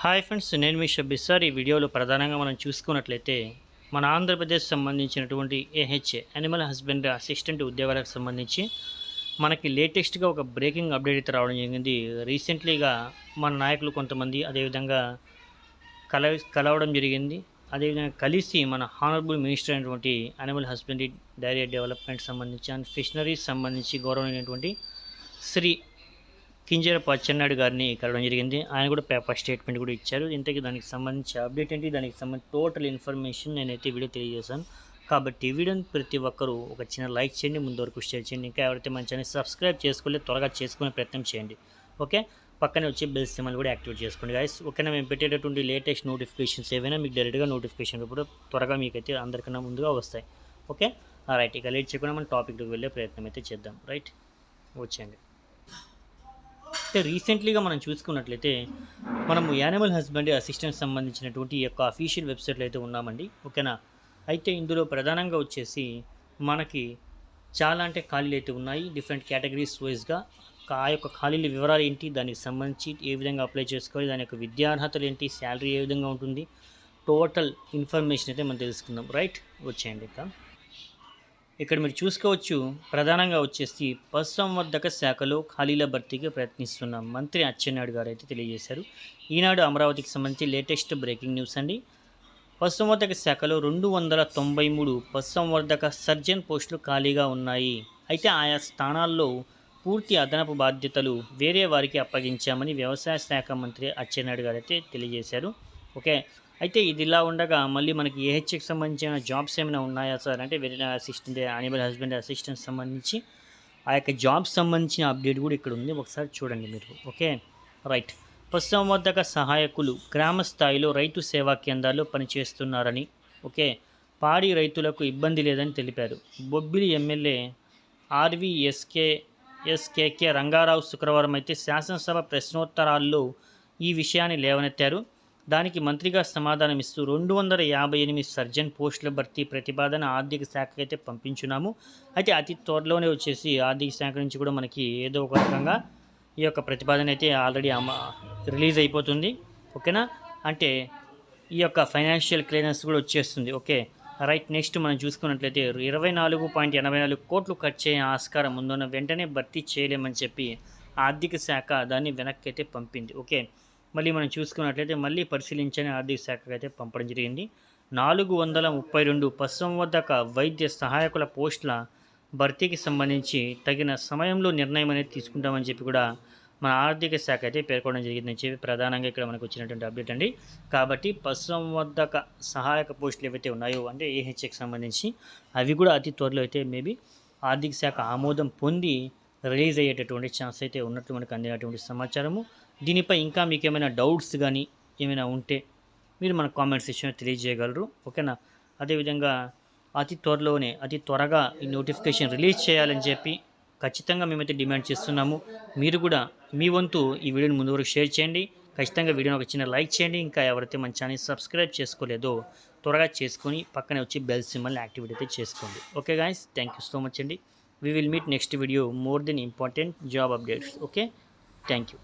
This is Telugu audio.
హాయ్ ఫ్రెండ్స్ నేను మీ షబ్బీర్ సార్. ఈ వీడియోలో ప్రధానంగా మనం చూసుకున్నట్లయితే మన ఆంధ్రప్రదేశ్ సంబంధించినటువంటి ఏహెచ్ఏ అనిమల్ హస్బెండరీ అసిస్టెంట్ ఉద్యోగాలకు సంబంధించి మనకి లేటెస్ట్గా ఒక బ్రేకింగ్ అప్డేట్ అయితే రావడం జరిగింది. రీసెంట్లీగా మన నాయకులు కొంతమంది అదేవిధంగా కల కలవడం జరిగింది. అదేవిధంగా కలిసి మన హానరబుల్ మినిస్టర్ అయినటువంటి అనిమల్ హస్బెండరీ డైరీ డెవలప్మెంట్ సంబంధించి అండ్ ఫిషనరీస్ సంబంధించి గౌరవమైనటువంటి శ్రీ కింజరపు అచ్చెన్నాయుడు గారిని కలవడం జరిగింది. ఆయన కూడా పేపర్ స్టేట్మెంట్ కూడా ఇచ్చారు. ఇంతకీ దానికి సంబంధించి అప్డేట్ ఏంటి? దానికి సంబంధించి టోటల్ ఇన్ఫర్మేషన్ నేనైతే వీడియో తెలియజేశాను. కాబట్టి వీడియోని ప్రతి ఒక్కరూ ఒక చిన్న లైక్ చేయండి ముందు వరకు షేర్ చేయండి. ఇంకా ఎవరైతే మన ఛానల్ సబ్స్క్రైబ్ చేసుకోలేదు త్వరగా చేసుకునే ప్రయత్నం చేయండి. ఓకే? పక్కనే వచ్చి బెల్ సిమ్మల్ కూడా యాక్టివేట్ చేసుకోండి గాయస్. ఓకేనా? మేము పెట్టేటటువంటి లేటెస్ట్ నోటిఫికేషన్స్ ఏవైనా మీకు డైరెక్ట్గా నోటిఫికేషన్ కూడా త్వరగా మీకైతే అందరికన్నా ముందుగా వస్తాయి. ఓకే? రైట్. ఇక లేట్ చేయకుండా మనం టాపిక్కి వెళ్ళే ప్రయత్నం అయితే చేద్దాం. రైట్? వచ్చేయండి. అంటే రీసెంట్లీగా మనం చూసుకున్నట్లయితే మనము యానిమల్ హస్బెండరీ అసిస్టెంట్ సంబంధించినటువంటి యొక్క అఫీషియల్ వెబ్సైట్లో అయితే ఉన్నామండి. ఓకేనా? అయితే ఇందులో ప్రధానంగా వచ్చేసి మనకి చాలా అంటే ఖాళీలు అయితే ఉన్నాయి. డిఫరెంట్ కేటగిరీస్ వైజ్గా ఆ యొక్క ఖాళీల వివరాలు ఏంటి? దానికి సంబంధించి ఏ విధంగా అప్లై చేసుకోవాలి? దాని యొక్క విద్యార్హతలు ఏంటి? శాలరీ ఏ విధంగా ఉంటుంది? టోటల్ ఇన్ఫర్మేషన్ అయితే మనం తెలుసుకుందాం. రైట్? వచ్చేయండి ఇక. ఇక్కడ మీరు చూసుకోవచ్చు ప్రధానంగా వచ్చేసి పశుసంవర్ధక శాఖలో ఖాళీల భర్తీకి ప్రయత్నిస్తున్న మంత్రి అచ్చెన్నాయుడు గారు అయితే తెలియజేశారు. ఈనాడు అమరావతికి సంబంధించి లేటెస్ట్ బ్రేకింగ్ న్యూస్ అండి. పశుసంవర్ధక శాఖలో రెండు వందల తొంభై మూడు పశుసంవర్ధక సర్జన్ పోస్టులు ఖాళీగా ఉన్నాయి. అయితే ఆయా స్థానాల్లో పూర్తి అదనపు బాధ్యతలు వేరే వారికి అప్పగించామని వ్యవసాయ శాఖ మంత్రి అచ్చెన్నాయుడు గారు అయితే తెలియజేశారు. ఓకే. అయితే ఇది ఇలా ఉండగా మళ్ళీ మనకి ఏహెచ్కి సంబంధించిన జాబ్స్ ఏమైనా ఉన్నాయా సార్? అంటే veterinary assistant animal husband assistant సంబంధించి ఆ యొక్క జాబ్స్ సంబంధించిన అప్డేట్ కూడా ఇక్కడ ఉంది. ఒకసారి చూడండి మీరు. ఓకే. రైట్. పశుసంవర్ధక సహాయకులు గ్రామ స్థాయిలో రైతు సేవా కేంద్రాల్లో పనిచేస్తున్నారని ఓకే పాడి రైతులకు ఇబ్బంది లేదని తెలిపారు. Bobbili MLA RVSK SKK Rangarao శుక్రవారం అయితే శాసనసభ ప్రశ్నోత్తరాల్లో ఈ విషయాన్ని లేవనెత్తారు. దానికి మంత్రిగా సమాధానమిస్తూ రెండు వందల యాభై ఎనిమిది సర్జన్ పోస్టుల భర్తీ ప్రతిపాదన ఆర్థిక శాఖకి అయితే పంపించున్నాము. అయితే అతి త్వరలోనే వచ్చేసి ఆర్థిక శాఖ నుంచి కూడా మనకి ఏదో ఒక రకంగా ఈ యొక్క ప్రతిపాదన అయితే ఆల్రెడీ రిలీజ్ అయిపోతుంది. ఓకేనా? అంటే ఈ యొక్క ఫైనాన్షియల్ క్లియరెన్స్ కూడా వచ్చేస్తుంది. ఓకే? రైట్ నెక్స్ట్ మనం చూసుకున్నట్లయితే ఇరవై నాలుగు పాయింట్ ఎనభై నాలుగు కోట్లు ఖర్చు అయ్యే ఆస్కారం ఉందన్న వెంటనే భర్తీ చేయలేమని చెప్పి ఆర్థిక శాఖ దాన్ని వెనక్కి అయితే పంపింది. ఓకే? మళ్ళీ మనం చూసుకున్నట్లయితే మళ్ళీ పరిశీలించని ఆర్థిక శాఖకు అయితే పంపడం జరిగింది. నాలుగు వందల ముప్పై రెండు పశుసంవర్ధక వైద్య సహాయకుల పోస్టుల భర్తీకి సంబంధించి తగిన సమయంలో నిర్ణయం అనేది తీసుకుంటామని చెప్పి కూడా మన ఆర్థిక శాఖ అయితే పేర్కొనడం జరిగిందని చెప్పి ప్రధానంగా ఇక్కడ మనకు వచ్చినటువంటి అప్డేట్ అండి. కాబట్టి పశుసంవర్ధక సహాయక పోస్టులు ఏవైతే ఉన్నాయో అంటే ఏహెచ్ఏకి సంబంధించి అవి కూడా అతి త్వరలో అయితే మేబీ ఆర్థిక శాఖ ఆమోదం పొంది రిలీజ్ అయ్యేటటువంటి ఛాన్స్ అయితే ఉన్నట్టు మనకు అందినటువంటి సమాచారము. దీనిపై ఇంకా మీకు ఏమైనా డౌట్స్ కానీ ఏమైనా ఉంటే మీరు మన కామెంట్ సెక్షన్లో తెలియజేయగలరు. ఓకేనా? అదేవిధంగా అతి త్వరలోనే అతి త్వరగా ఈ నోటిఫికేషన్ రిలీజ్ చేయాలని చెప్పి ఖచ్చితంగా మేమైతే డిమాండ్ చేస్తున్నాము. మీరు కూడా మీ వంతు ఈ వీడియోని ముందు వరకు షేర్ చేయండి. ఖచ్చితంగా వీడియోని ఒక చిన్న లైక్ చేయండి. ఇంకా ఎవరైతే మన ఛానల్ సబ్స్క్రైబ్ చేసుకోలేదో త్వరగా చేసుకొని పక్కనే వచ్చి బెల్ సింబల్ని యాక్టివేట్ అయితే చేసుకోండి. Okay guys thank you so much అండి. we will meet next video. More than important job updates. Okay? Thank you.